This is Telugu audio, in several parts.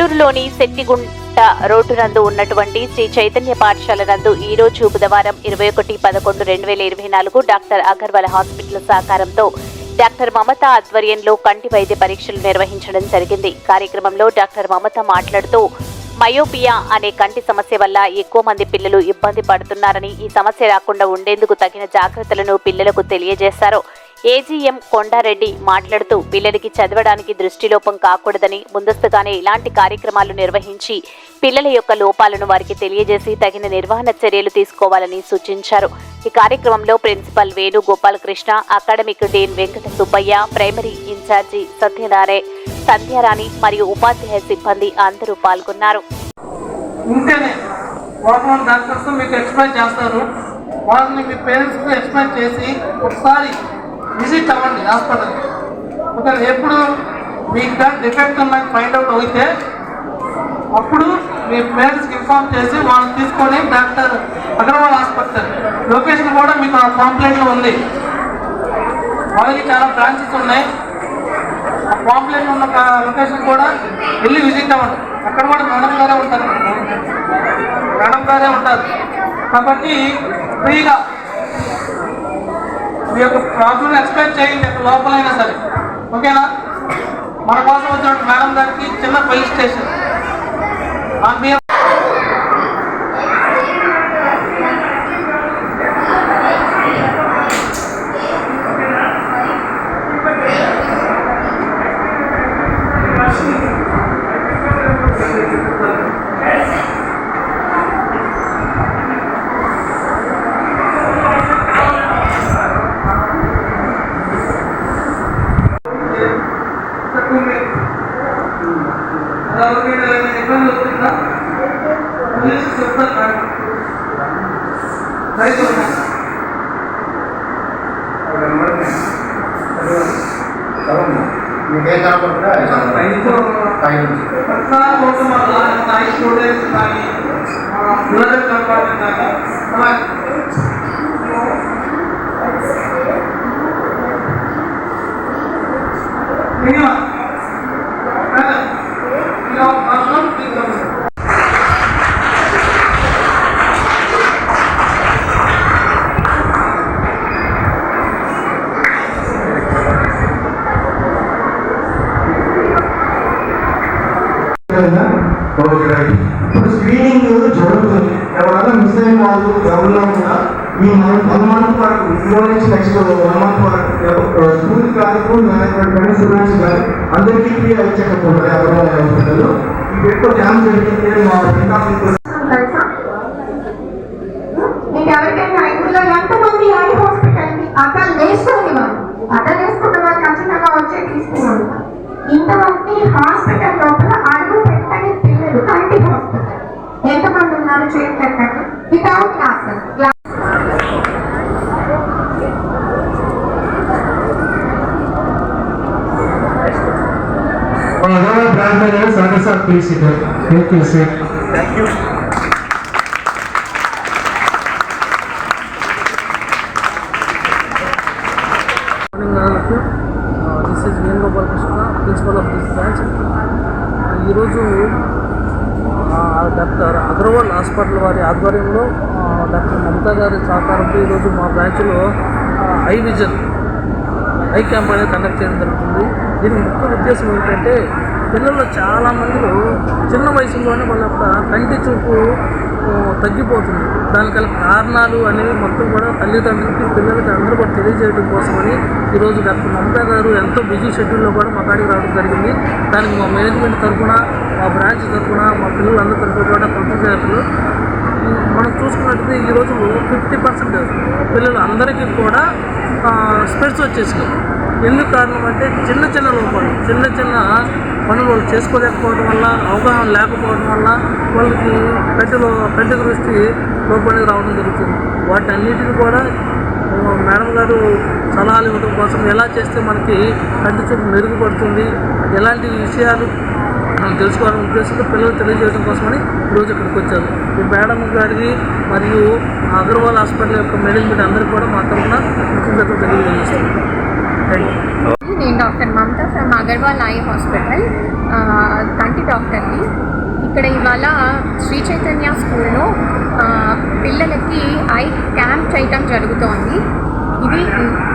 నెల్లూరులోని శెట్టిగుంట రోడ్డు నందు ఉన్నటువంటి శ్రీ చైతన్య పాఠశాల నందు ఈ రోజు బుధవారం ఇరవై ఒకటి పదకొండు రెండు వేల ఇరవై నాలుగు డాక్టర్ అగర్వాల్ హాస్పిటల్ సహకారంతో డాక్టర్ మమత ఆధ్వర్యంలో కంటి వైద్య పరీక్షలు నిర్వహించడం జరిగింది. కార్యక్రమంలో డాక్టర్ మమత మాట్లాడుతూ మయోపియా అనే కంటి సమస్య వల్ల ఎక్కువ మంది పిల్లలు ఇబ్బంది పడుతున్నారని ఈ సమస్య రాకుండా ఉండేందుకు తగిన జాగ్రత్తలను పిల్లలకు తెలియజేశారు. ఏజీఎం కొండారెడ్డి మాట్లాడుతూ పిల్లలకి చదవడానికి దృష్టిలోపం కాకూడదని ముందస్తుగానే ఇలాంటి కార్యక్రమాలు నిర్వహించి పిల్లల యొక్క లోపాలను వారికి తెలియజేసి తగిన నిర్వహణ చర్యలు తీసుకోవాలని సూచించారు. ఈ కార్యక్రమంలో principal Venu Gopalakrishna academic dean Venkata Subbaiah primary in charge Satyanarayana Sandhyarani మరియు ఉపాధ్యాయ సిబ్బంది అందరూ పాల్గొన్నారు. ఉంటేనే మీకు ఎక్స్ప్లెయిన్ చేస్తారు. వాళ్ళని మీ పేరెంట్స్కి ఎక్స్ప్లెయిన్ చేసి ఒకసారి విజిట్ అవ్వండి హాస్పిటల్. ఒకవేళ ఎప్పుడు మీకు దాని డిఫెక్ట్ ఉందని ఫైండ్ అవుట్ అయితే అప్పుడు మీ పేరెంట్స్కి ఇన్ఫార్మ్ చేసి వాళ్ళని తీసుకొని డాక్టర్ అగర్వాల్ హాస్పిటల్. లొకేషన్ కూడా మీకు ఆ కాంప్లైంట్లో ఉంది. వాళ్ళకి చాలా బ్రాంచెస్ ఉన్నాయి. ఆ కాంప్లైంట్ ఉన్న లొకేషన్ కూడా వెళ్ళి విజిట్ అవ్వండి. అక్కడ కూడా మేడం గారే ఉంటారు. మేడం గారే ఉంటారు. కాబట్టి ఫ్రీగా మీ యొక్క ప్రాబ్లం ఎక్స్ప్లెయిన్ చేయండి ఎక్కడ లోపలైనా సరే. ఓకేనా? మన కోసం వచ్చిన మేడం గారికి చిన్న పోలీస్ స్టేషన్. ఆన్ బిహాఫ్ ఇబ్బంది వస్తుందా పోలీసు చెప్తారు మేడం రైతు మీకేం కనపడుతుందో అది చదవండి. రైతు పై నుంచి. పట్నాల కోసం వల్ల ఐ స్టూడెంట్స్ కానీ బ్లడ్ కంపార్ట్మెంట్ కానీ అలా మినిమం ఎవరైనా మిస్ అయిన కూడా ఈ మంత్ వన్ మంత్ వరకు ఇందులో నుంచి నెక్స్ట్ వన్ మంత్ వరకు స్కూల్ కానీ స్కూల్ మేనేజ్మెంట్ కానీ స్టూడెంట్స్ కానీ అందరికీ ఫ్రీ హెల్త్ చెకప్ ఉంటుంది ఎవరైనా హాస్పిటల్లో ఇది ఎక్కువ జామ్ జరిగితే మా ఇంకా ఎవరికైనా ఇందులో ఎంతమంది ఐ హాస్పిటల్కి అతను అతను వేసుకున్న వాళ్ళు ఖచ్చితంగా వచ్చే ఇంతమంది హాస్పిటల్ Brand please వాళ్ళకు this is Venugopal Krishna principal of this branch ఈరోజు ఆ, డాక్టర్ అగర్వాల్ హాస్పిటల్ వారి ఆధ్వర్యంలో డాక్టర్ మమతా గారి సహకారంతో ఈరోజు మా బ్రాంచ్లో ఐ విజన్ ఐ క్యాంప్ అనేది కండక్ట్ చేయడం జరుగుతుంది. దీనికి ముఖ్య ఉద్దేశం ఏంటంటే పిల్లలు చాలా మందిలో చిన్న వయసులోనే వాళ్ళ యొక్క కంటి చూపు తగ్గిపోతుంది. దానికి కారణాలు అనేవి మొత్తం కూడా తల్లిదండ్రులకి పిల్లలకి అందరూ కూడా తెలియజేయడం కోసమని ఈరోజు డాక్టర్ మమతా గారు ఎంతో బిజీ షెడ్యూల్లో కూడా మా కాడికి రావడం జరిగింది. దానికి మా మేనేజ్మెంట్ తరఫున మా బ్రాంచ్ తరఫున మా పిల్లలందరి తరఫున కూడా పంపించారు మనం చూసుకున్నట్లయితే ఈ రోజు ఫిఫ్టీ పర్సెంట్ పిల్లలు అందరికీ కూడా స్పెడ్స్ వచ్చేసినాయి. ఎందుకు కారణం అంటే చిన్న చిన్న లోపాలు చిన్న చిన్న పనులు వాళ్ళు చేసుకోలేకపోవడం వల్ల అవగాహన లేకపోవడం వల్ల వాళ్ళకి పెద్దలో పెద్ద దృష్టి లోపలికి రావడం జరుగుతుంది. వాటి అన్నిటిని కూడా మేడం గారు సలహాలు ఇవ్వడం కోసం ఎలా చేస్తే మనకి కంటి చూపు మెరుగుపడుతుంది ఎలాంటి విషయాలు మనం తెలుసుకోవాలనే ఉద్దేశంతో పిల్లలు తెలియజేయడం కోసమని ఈరోజు ఇక్కడికి వచ్చారు ఈ మేడం గారికి మరియు అగర్వాల్ హాస్పిటల్ యొక్క మేనేజ్మెంట్ అందరికీ కూడా మా తరఫున ముఖ్యంగా తెలియజేస్తాం నేను doctor Mamata from Agarwal eye hospital. కంటి డాక్టర్ని. ఇక్కడ ఇవాళ శ్రీ చైతన్య స్కూల్లో పిల్లలకి ఐ క్యాంప్ చేయటం జరుగుతోంది. ఇది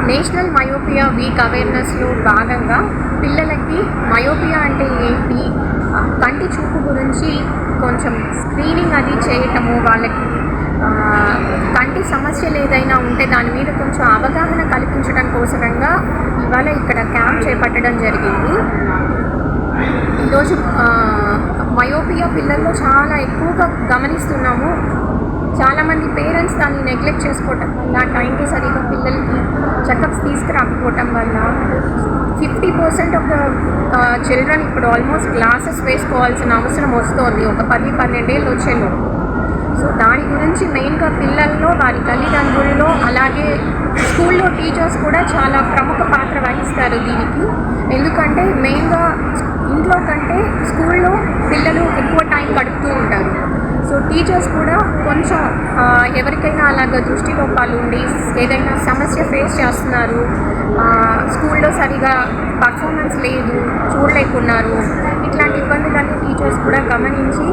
నేషనల్ మయోపియా వీక్ అవేర్నెస్లో భాగంగా పిల్లలకి మయోపియా అంటే ఏంటి? కంటి చూపు గురించి కొంచెం స్క్రీనింగ్ అది చేయటము వాళ్ళకి కంటి సమస్యలు ఏదైనా ఉంటే దాని మీద కొంచెం అవగాహన కల్పించడం కోసరంగా ఇవాళ ఇక్కడ క్యాంప్ చేపట్టడం జరిగింది. ఈరోజు మయోపియా పిల్లల్లో చాలా ఎక్కువగా గమనిస్తున్నాము. చాలామంది పేరెంట్స్ దాన్ని నెగ్లెక్ట్ చేసుకోవటం వల్ల టైంకి సరిగా పిల్లలకి చెకప్స్ తీసుకురాకపోవటం వల్ల fifty percent of the children ఇప్పుడు ఆల్మోస్ట్ గ్లాసెస్ వేసుకోవాల్సిన అవసరం వస్తోంది. ఒక పది పన్నెండేళ్ళు వచ్చేలో సో దాని గురించి మెయిన్గా పిల్లల్లో వారి తల్లిదండ్రుల్లో అలాగే స్కూల్లో టీచర్స్ కూడా చాలా ప్రముఖ పాత్ర వహిస్తారు దీనికి. ఎందుకంటే మెయిన్గా ఇంట్లో కంటే స్కూల్లో పిల్లలు ఎక్కువ టైం గడుపుతూ ఉంటారు. సో టీచర్స్ కూడా కొంచెం ఎవరికైనా అలాగ దృష్టి లోపాలు ఉండి ఏదైనా సమస్య ఫేస్ చేస్తున్నారు స్కూల్లో సరిగా పర్ఫార్మెన్స్ లేదు చూడలేకున్నారు ఇట్లాంటి ఇబ్బందులన్నీ టీచర్స్ కూడా గమనించి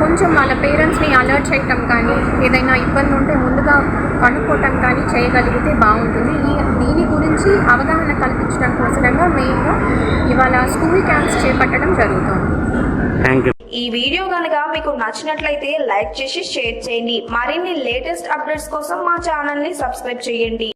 కొంచెం వాళ్ళ పేరెంట్స్ని అలర్ట్ చేయటం కానీ ఏదైనా ఇబ్బంది ఉంటే ముందుగా కనుక్కోవటం కానీ చేయగలిగితే బాగుంటుంది. ఈ దీని గురించి అవగాహన కల్పించడం కోసంగా మెయిన్గా ఇవాళ స్కూల్ క్యాంప్స్ చేపట్టడం జరుగుతుంది. ఈ వీడియో కనుక మీకు నచ్చినట్లయితే లైక్ చేసి షేర్ చేయండి. మరిన్ని లేటెస్ట్ అప్డేట్స్ కోసం మా ఛానల్ని సబ్స్క్రైబ్ చేయండి.